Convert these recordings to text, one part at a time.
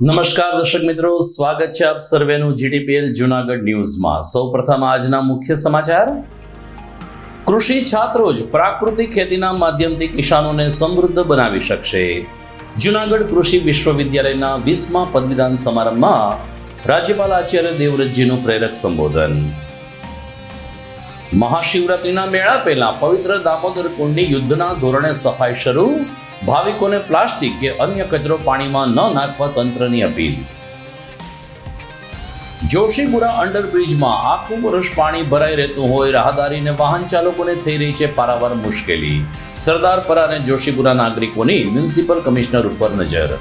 નમસ્કાર દર્શક મિત્રો, સ્વાગત છે આપ સર્વેનું જીટીપીએલ જુનાગઢ ન્યૂઝમાં. સૌપ્રથમ આજના મુખ્ય સમાચાર. કૃષિ છાત્રો જ પ્રાકૃતિક ખેતીના માધ્યમથી કિસાનોને સમૃદ્ધ બનાવી શકશે. જુનાગઢ કૃષિ વિશ્વવિદ્યાલયના વીસમા પદવીદાન સમારંભમાં રાજ્યપાલ આચાર્ય દેવવ્રતજીનું પ્રેરક સંબોધન. મહાશિવરાત્રિના મેળા પહેલા પવિત્ર દામોદર કુંડની યુદ્ધના ધોરણે સફાઈ શરૂ. ભાવિકોને પ્લાસ્ટિક કે અન્ય કચરો પાણીમાં ન નાખવા તંત્રની અપીલ. જોશીપુરા અંડરબ્રિજમાં આખું વર્ષ પાણી ભરાઈ રહેતું હોય, રાહદારીને વાહન ચાલકોને થઈ રહી છે પારાવાર મુશ્કેલી. સરદારપરા અને જોશીપુરા નાગરિકોની મ્યુનિસિપલ કમિશનર ઉપર નજર.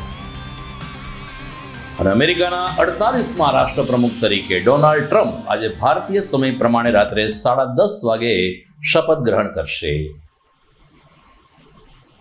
અને અમેરિકાના અડતાલીસમાં રાષ્ટ્રપ્રમુખ તરીકે ડોનાલ્ડ ટ્રમ્પ આજે ભારતીય સમય પ્રમાણે રાત્રે સાડા દસ વાગે શપથ ગ્રહણ કરશે.